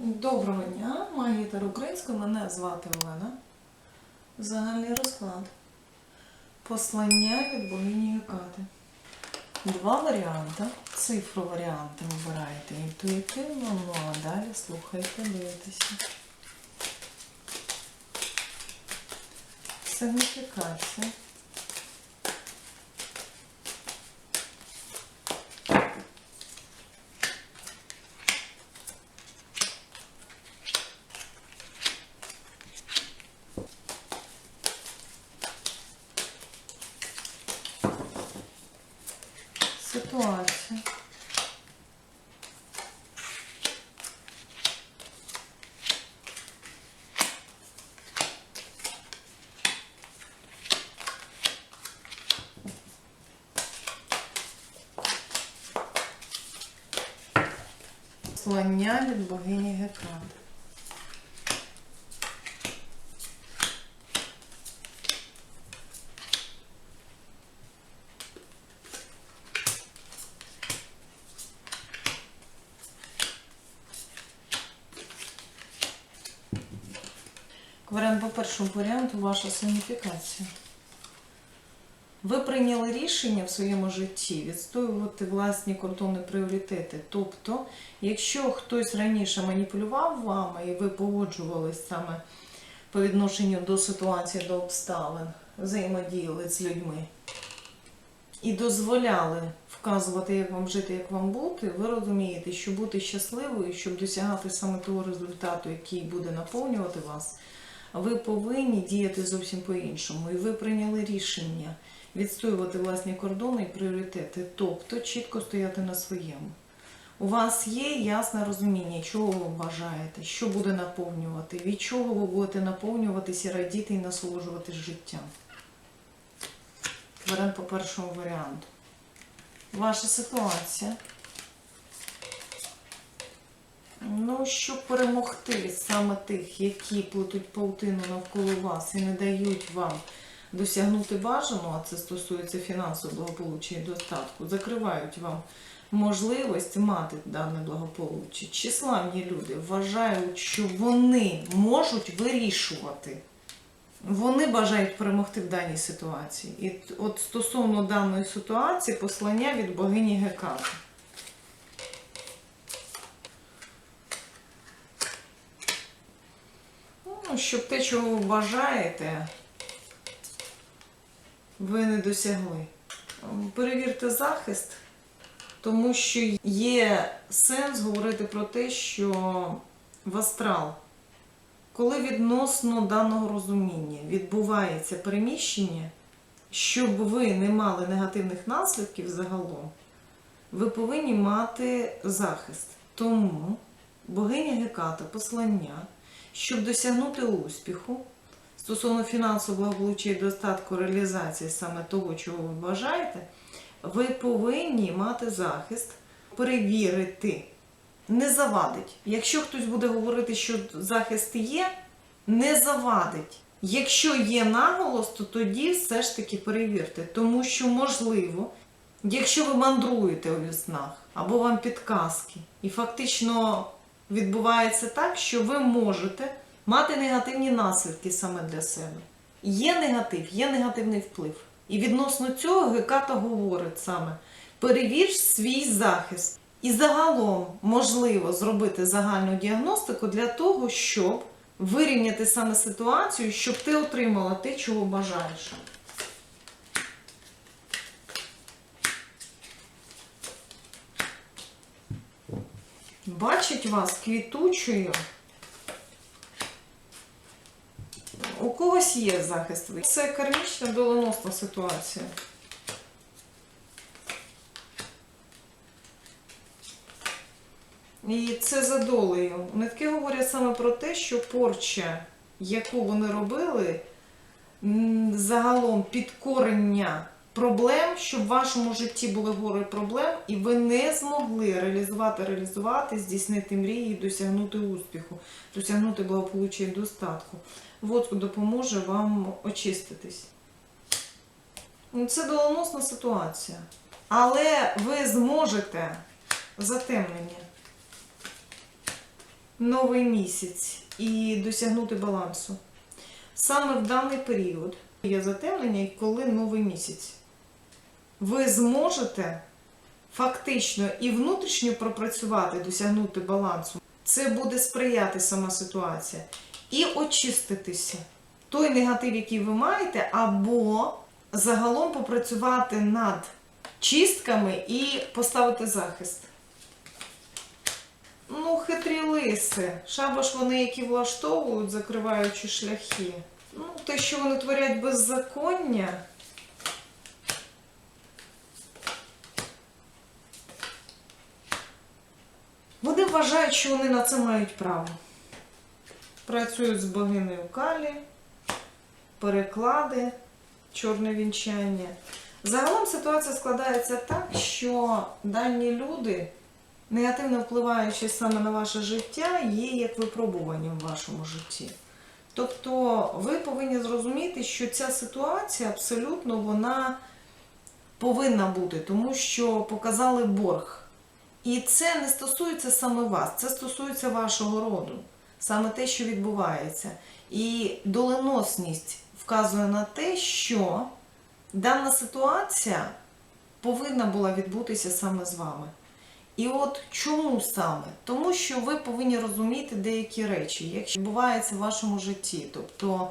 Доброго дня, магітер українською, мене звати Олена. Загальний розклад. Послання від богині Гекати. Два варіанти. Цифру варіанти вибираєте інтуїтивно, ну а далі слухайте, дивитеся. Сигніфікація. Ситуація. Послання від богині Гекати. Варіант по першому варіанту ваша сигніфікація. Ви прийняли рішення в своєму житті відстоювати власні кордони пріоритети. Тобто, якщо хтось раніше маніпулював вами і ви погоджувались саме по відношенню до ситуації, до обставин, взаємодіяли з людьми і дозволяли вказувати, як вам жити, як вам бути, ви розумієте, що бути щасливою, щоб досягати саме того результату, який буде наповнювати вас, ви повинні діяти зовсім по-іншому. І ви прийняли рішення відстоювати власні кордони і пріоритети, тобто чітко стояти на своєму. У вас є ясне розуміння, чого ви бажаєте, що буде наповнювати, від чого ви будете наповнюватися, радіти і насолоджуватись життям. Варіант по першому варіанту. Ваша ситуація. Ну, щоб перемогти саме тих, які плетуть паутину навколо вас і не дають вам досягнути бажаного, а це стосується фінансового благополуччя і достатку, закривають вам можливість мати дане благополуччя. Числавні люди вважають, що вони можуть вирішувати. Вони бажають перемогти в даній ситуації. І от стосовно даної ситуації послання від богині Гекати. Щоб те, чого ви бажаєте, ви не досягли. Перевірте захист, тому що є сенс говорити про те, що в астрал, коли відносно даного розуміння відбувається переміщення, щоб ви не мали негативних наслідків загалом, ви повинні мати захист. Тому богиня Геката послання, щоб досягнути успіху стосовно фінансового благополуччя і достатку реалізації саме того, чого ви бажаєте, ви повинні мати захист, перевірити, не завадить. Якщо хтось буде говорити, що захист є, не завадить. Якщо є наголос, то тоді все ж таки перевірте, тому що можливо, якщо ви мандруєте у снах або вам підказки, і фактично відбувається так, що ви можете мати негативні наслідки саме для себе. Є негатив, є негативний вплив. І відносно цього Геката говорить саме: перевір свій захист. І загалом можливо зробити загальну діагностику для того, щоб вирівняти саме ситуацію, щоб ти отримала те, чого бажаєш. Бачить вас квітучою. У когось є захист. Це кармічна доленосна ситуація. І це за долею. Нитки говорять саме про те, що порча, яку вони робили, загалом підкорення проблем, щоб в вашому житті були гори проблем, і ви не змогли реалізувати, реалізувати, здійснити мрії, досягнути успіху, досягнути благополуччя і достатку. Водку допоможе вам очиститись. Ну, Це доленосна ситуація. Але ви зможете затемнення. новий місяць і досягнути балансу. Саме в даний період є затемнення, коли новий місяць. Ви зможете фактично і внутрішньо пропрацювати, досягнути балансу. Це буде сприяти сама ситуація. І очиститися. Той негатив, який ви маєте, або загалом попрацювати над чистками і поставити захист. Ну, хитрі лиси. Шабаш вони, які влаштовують, закриваючи шляхи. Ну, те, що вони творять беззаконня. Вважають, що вони на це мають право. Працюють з богинею Калі, переклади, чорне вінчання. Загалом ситуація складається так, що дані люди, негативно впливаючи саме на ваше життя, є як випробуванням в вашому житті. Тобто ви повинні зрозуміти, що ця ситуація абсолютно вона повинна бути, тому що показали борг. І це не стосується саме вас, це стосується вашого роду, саме те, що відбувається. І доленосність вказує на те, що дана ситуація повинна була відбутися саме з вами. І от чому саме? Тому що ви повинні розуміти деякі речі, якщо відбувається в вашому житті. Тобто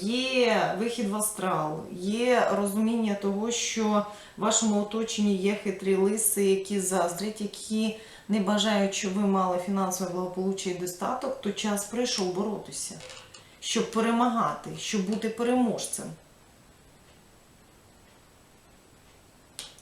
є вихід в астрал, є розуміння того, що в вашому оточенні є хитрі лиси, які заздрять, які не бажають, щоб ви мали фінансове благополуччя і достаток, то час прийшов боротися, щоб перемагати, щоб бути переможцем.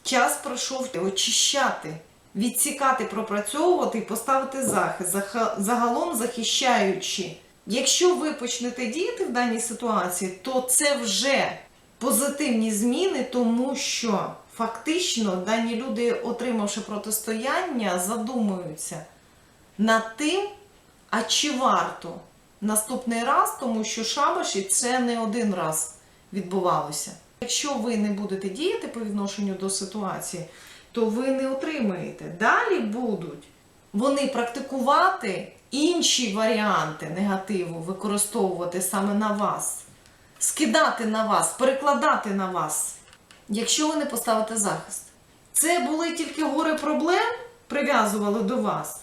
Час пройшов очищати, відсікати, пропрацьовувати і поставити захист, загалом захищаючи. Якщо ви почнете діяти в даній ситуації, то це вже позитивні зміни, тому що фактично дані люди, отримавши протистояння, задумуються над тим, а чи варто наступний раз, тому що шабаші це не один раз відбувалося. Якщо ви не будете діяти по відношенню до ситуації, то ви не отримаєте. Далі будуть вони практикувати інші варіанти негативу, використовувати саме на вас, скидати на вас, перекладати на вас, якщо ви не поставите захист. Це були тільки гори проблем, прив'язували до вас.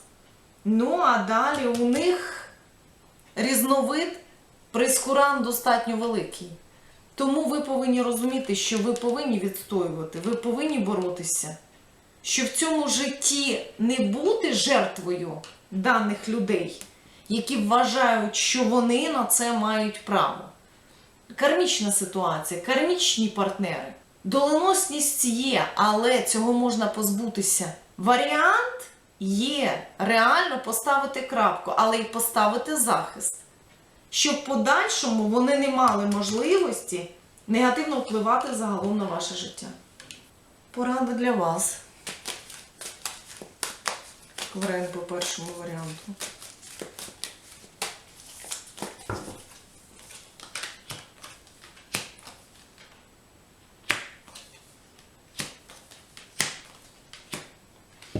Ну а далі у них різновид прескурант достатньо великий. Тому ви повинні розуміти, що ви повинні відстоювати, ви повинні боротися. Що в цьому житті не бути жертвою даних людей, які вважають, що вони на це мають право. Кармічна ситуація, кармічні партнери. Доленосність є, але цього можна позбутися. Варіант є реально поставити крапку, але й поставити захист щоб в подальшому вони не мали можливості негативно впливати загалом на ваше життя. Порада для вас. Кварен по першому варіанту.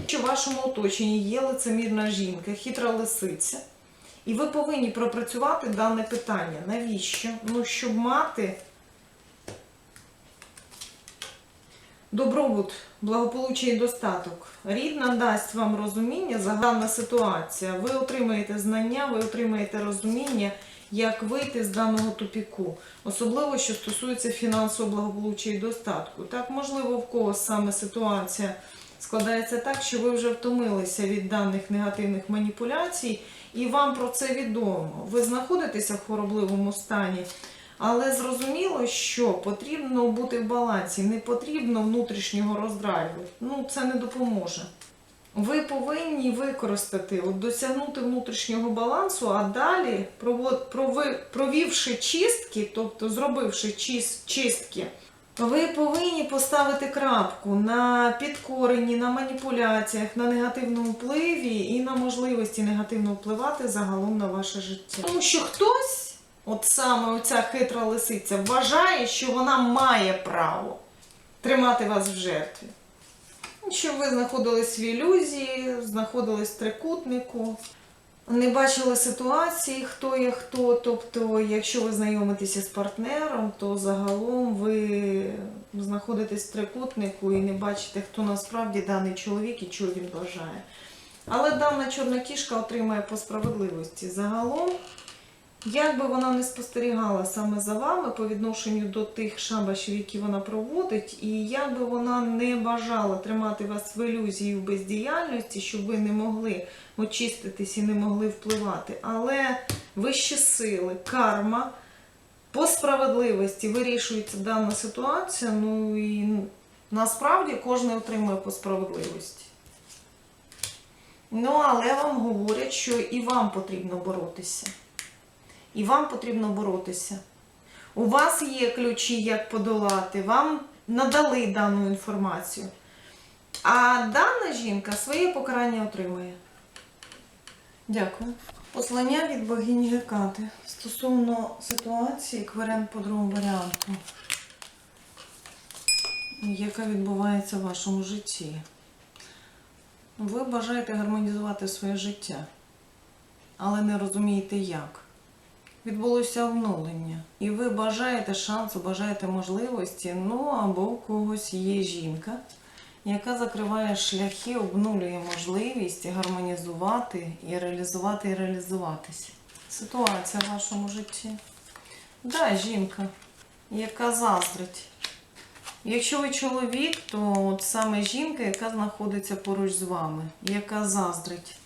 Що в вашому оточенні є лицемірна жінка, хитра лисиця. І ви повинні пропрацювати дане питання. Навіщо? Ну, щоб мати добробут, благополуччя достаток. Рід надасть вам розуміння, загальна ситуація. Ви отримаєте знання, ви отримаєте розуміння, як вийти з даного тупіку. Особливо, що стосується фінансового благополуччя і достатку. Так, можливо, в когось саме ситуація складається так, що ви вже втомилися від даних негативних маніпуляцій, і вам про це відомо. Ви знаходитеся в хворобливому стані, але зрозуміло, що потрібно бути в балансі, не потрібно внутрішнього роздраю. Ну, це не допоможе. Ви повинні використати, от досягнути внутрішнього балансу, а далі, провівши чистки, тобто зробивши чис- чистки, ви повинні поставити крапку на підкоренні, на маніпуляціях, на негативному впливі і на можливості негативно впливати загалом на ваше життя. Тому що хтось, от саме оця хитра лисиця, вважає, що вона має право тримати вас в жертві. Щоб ви знаходились в ілюзії, знаходились в трикутнику. не бачили ситуації, хто є хто. Тобто, якщо ви знайомитеся з партнером, то загалом ви знаходитесь в трикутнику і не бачите, хто насправді даний чоловік і чого він бажає. Але дана чорна кішка отримає по справедливості. Загалом, як би вона не спостерігала саме за вами по відношенню до тих шабашів, які вона проводить, і як би вона не бажала тримати вас в ілюзії в бездіяльності, щоб ви не могли очиститись і не могли впливати. Але вищі сили, карма, по справедливості вирішується дана ситуація. Ну і насправді кожен отримує по справедливості. Ну, але вам говорять, що і вам потрібно боротися. І вам потрібно боротися. У вас є ключі, як подолати, вам надали дану інформацію. А дана жінка своє покарання отримує. Дякую. Послання від богині Гекати стосовно ситуації кварен по другому варіанту, яка відбувається в вашому житті. Ви бажаєте гармонізувати своє життя, але не розумієте як. Відбулося оновлення. І ви бажаєте шансу, бажаєте можливості, ну або у когось є жінка, яка закриває шляхи, обнулює можливість гармонізувати і реалізувати і реалізуватися. Ситуація в вашому житті. Да, жінка, яка заздрить. Якщо ви чоловік, то от саме жінка, яка знаходиться поруч з вами, яка заздрить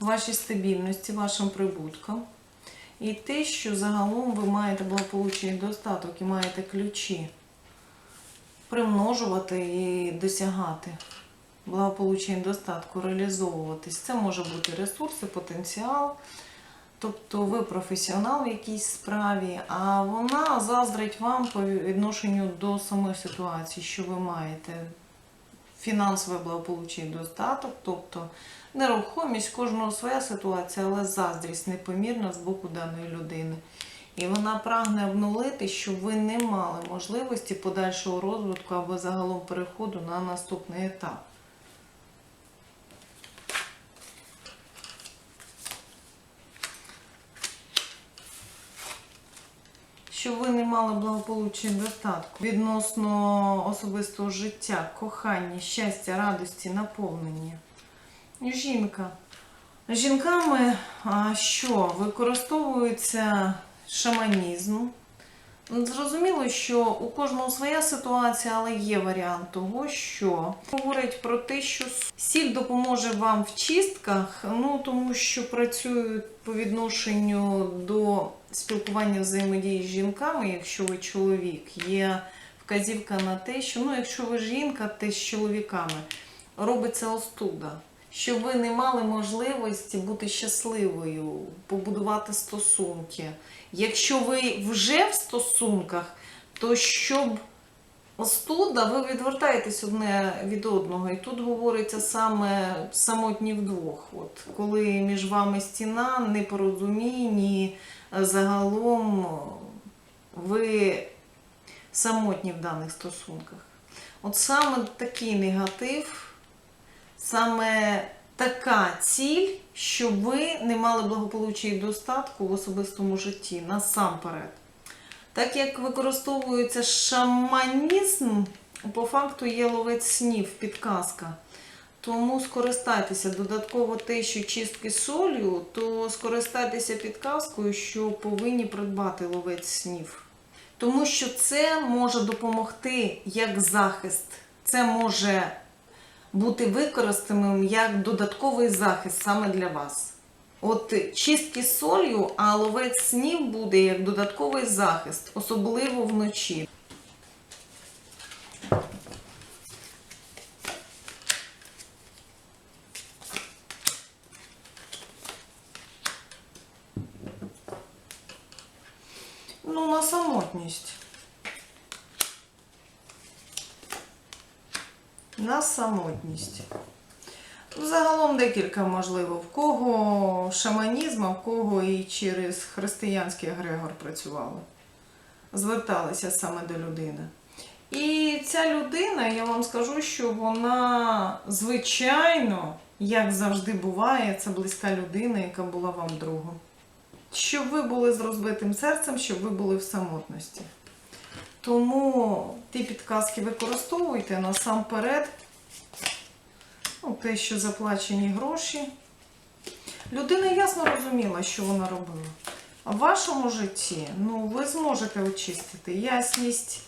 вашій стабільності, вашим прибуткам. І те, що загалом ви маєте благополуччя і достаток і маєте ключі примножувати і досягати благополуччя достатку, реалізовуватись. Це може бути ресурси, потенціал. Тобто ви професіонал в якійсь справі, а вона заздрить вам по відношенню до самої ситуації, що ви маєте фінансове благополуччя і достаток, тобто нерухомість, кожного своя ситуація, але заздрість непомірна з боку даної людини. І вона прагне обнулити, щоб ви не мали можливості подальшого розвитку або загалом переходу на наступний етап. Щоб ви не мали благополуччя достатку відносно особистого життя, кохання, щастя, радості, наповнення. Жінка. Жінками що використовується шаманізм. Ну, Зрозуміло, що у кожного своя ситуація, але є варіант того, що говорить про те, що сіль допоможе вам в чистках, ну тому що працюють по відношенню до спілкування взаємодії з жінками, якщо ви чоловік, є вказівка на те, що ну, якщо ви жінка, те з чоловіками робиться остуда. Щоб ви не мали можливості бути щасливою, побудувати стосунки. Якщо ви вже в стосунках, то щоб остуда, ви відвертаєтесь одне від одного. І тут говориться саме самотні вдвох. От, коли між вами стіна, непорозумінні, загалом ви самотні в даних стосунках. От саме такий негатив. Саме така ціль, щоб ви не мали благополуччя і достатку в особистому житті насамперед. Так як використовується шаманізм, по факту є ловець снів, підказка. Тому скористайтеся додатково те, що чистки солью, то скористайтеся підказкою, що повинні придбати ловець снів. Тому що це може допомогти як захист. Це може бути використаним як додатковий захист саме для вас. От чистки з солью, а ловець снів буде як додатковий захист, особливо вночі. Ну, на самотність. На самотність. Загалом декілька можливо. В кого шаманізм, а в кого і через християнський егрегор працювали. Зверталися саме до людини. І ця людина, я вам скажу, що вона, звичайно, як завжди буває, це близька людина, яка була вам другом. Щоб ви були з розбитим серцем, щоб ви були в самотності. Тому ті підказки використовуйте насамперед. Ну, те, що заплачені гроші. Людина ясно розуміла, що вона робила. А в вашому житті ну, ви зможете очистити ясність.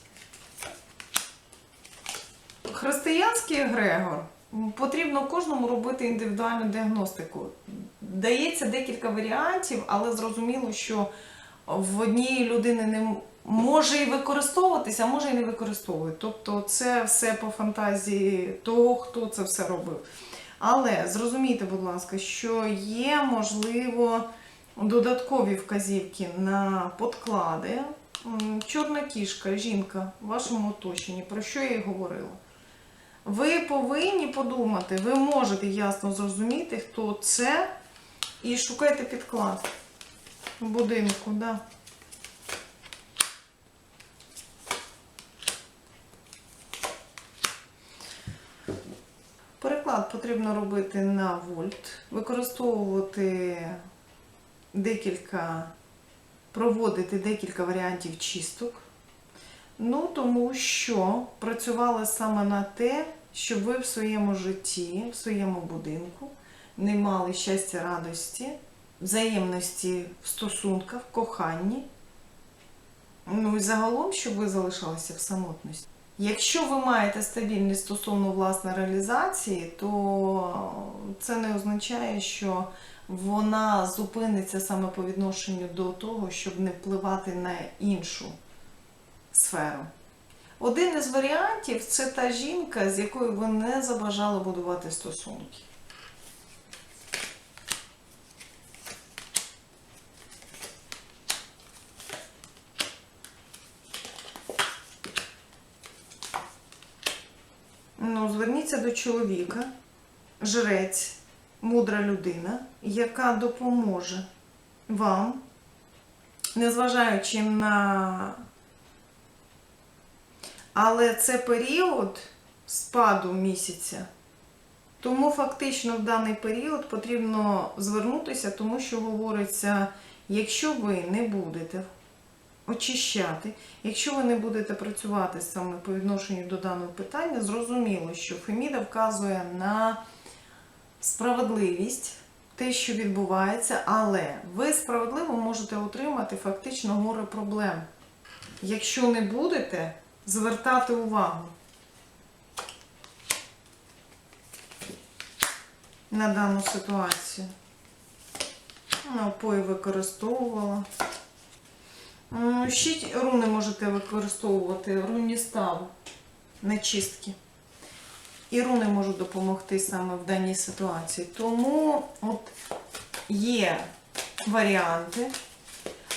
Християнський егрегор потрібно кожному робити індивідуальну діагностику. Дається декілька варіантів, але зрозуміло, що в однієї людини не може і використовуватися, а може і не використовує. Тобто це все по фантазії того, хто це все робив. Але зрозумійте, будь ласка, що є, можливо, додаткові вказівки на подклади. Чорна кішка, жінка в вашому оточенні, про що я і говорила. Ви повинні подумати, ви можете ясно зрозуміти, хто це, і шукайте підклад в будинку. Да. Потрібно робити на вольт, використовувати декілька, проводити декілька варіантів чисток. Ну, тому що працювали саме на те, щоб ви в своєму житті, в своєму будинку не мали щастя, радості, взаємності в стосунках, в коханні. Ну і загалом, щоб ви залишалися в самотності. Якщо ви маєте стабільність стосовно власної реалізації, то це не означає, що вона зупиниться саме по відношенню до того, щоб не впливати на іншу сферу. Один із варіантів це та жінка, з якою ви не забажали будувати стосунки. Ну, зверніться до чоловіка, жрець, мудра людина, яка допоможе вам, незважаючи на. Але це період спаду місяця. Тому фактично в даний період потрібно звернутися, тому що говориться, якщо ви не будете очищати, якщо ви не будете працювати саме по відношенню до даного питання, зрозуміло, що Феміда вказує на справедливість, те, що відбувається, але ви справедливо можете отримати фактично горе проблем. Якщо не будете звертати увагу на дану ситуацію. Напої використовувала. М, Ще руни можете використовувати, рунні стави на чистки. І руни можуть допомогти саме в даній ситуації. Тому от є варіанти.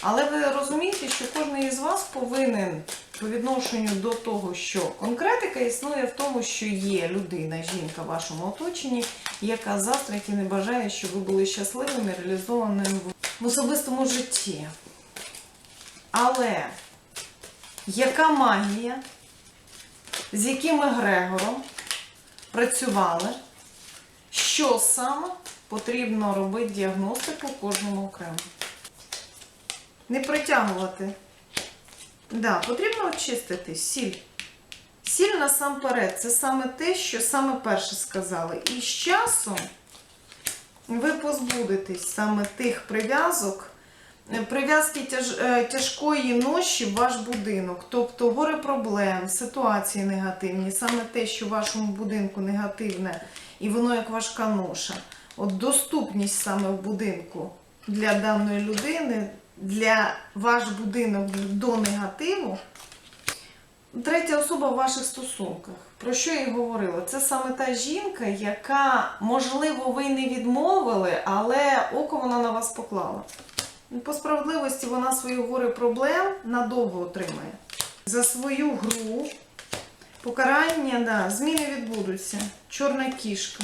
Але ви розумієте, що кожен із вас повинен по відношенню до того, що конкретика існує в тому, що є людина, жінка в вашому оточенні, яка завтра і не бажає, щоб ви були щасливими, реалізованими в особистому житті. Але яка магія, з яким егрегором працювали, що саме потрібно робити діагностику кожному окремо? Не притягувати. Да, потрібно очистити сіль. Сіль насамперед це саме те, що саме перше сказали. І з часом ви позбудетесь саме тих прив'язок, прив'язки тяж, е, тяжкої ноші в ваш будинок. Тобто горе проблем, ситуації негативні, саме те, що в вашому будинку негативне, і воно як важка ноша. От доступність саме в будинку для даної людини, для ваш будинок до негативу. Третя особа в ваших стосунках. Про що я і говорила? Це саме та жінка, яка, можливо, ви не відмовили, але око вона на вас поклала. По справедливості вона свою горе проблем надовго отримає. За свою гру покарання, да, зміни відбудуться. Чорна кішка,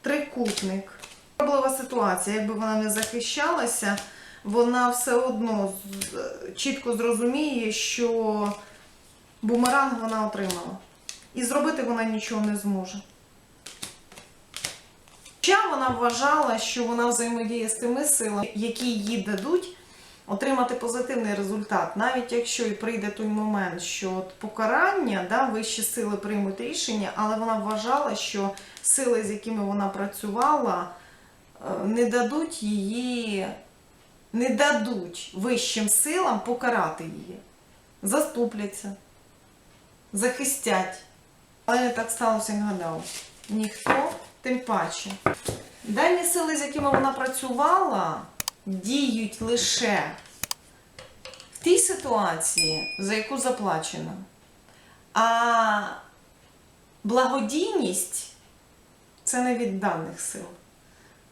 трикутник. Проблема ситуація, якби вона не захищалася, вона все одно чітко зрозуміє, що Бумеранг вона отримала. І зробити вона нічого не зможе. Хоча вона вважала, що вона взаємодіє з тими силами, які їй дадуть отримати позитивний результат, навіть якщо і прийде той момент, що от покарання, да, вищі сили приймуть рішення, але вона вважала, що сили, з якими вона працювала, е, не дадуть її, не дадуть вищим силам покарати її. Заступляться, захистять. Але не так сталося, як гадав. Ніхто, тим паче. Дані сили, з якими вона працювала, діють лише в тій ситуації, за яку заплачено. А благодійність це не від даних сил.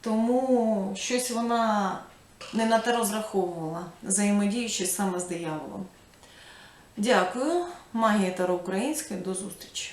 Тому щось вона не на те розраховувала, взаємодіючи саме з дияволом. Дякую. Магія Таро Українська. До зустрічі.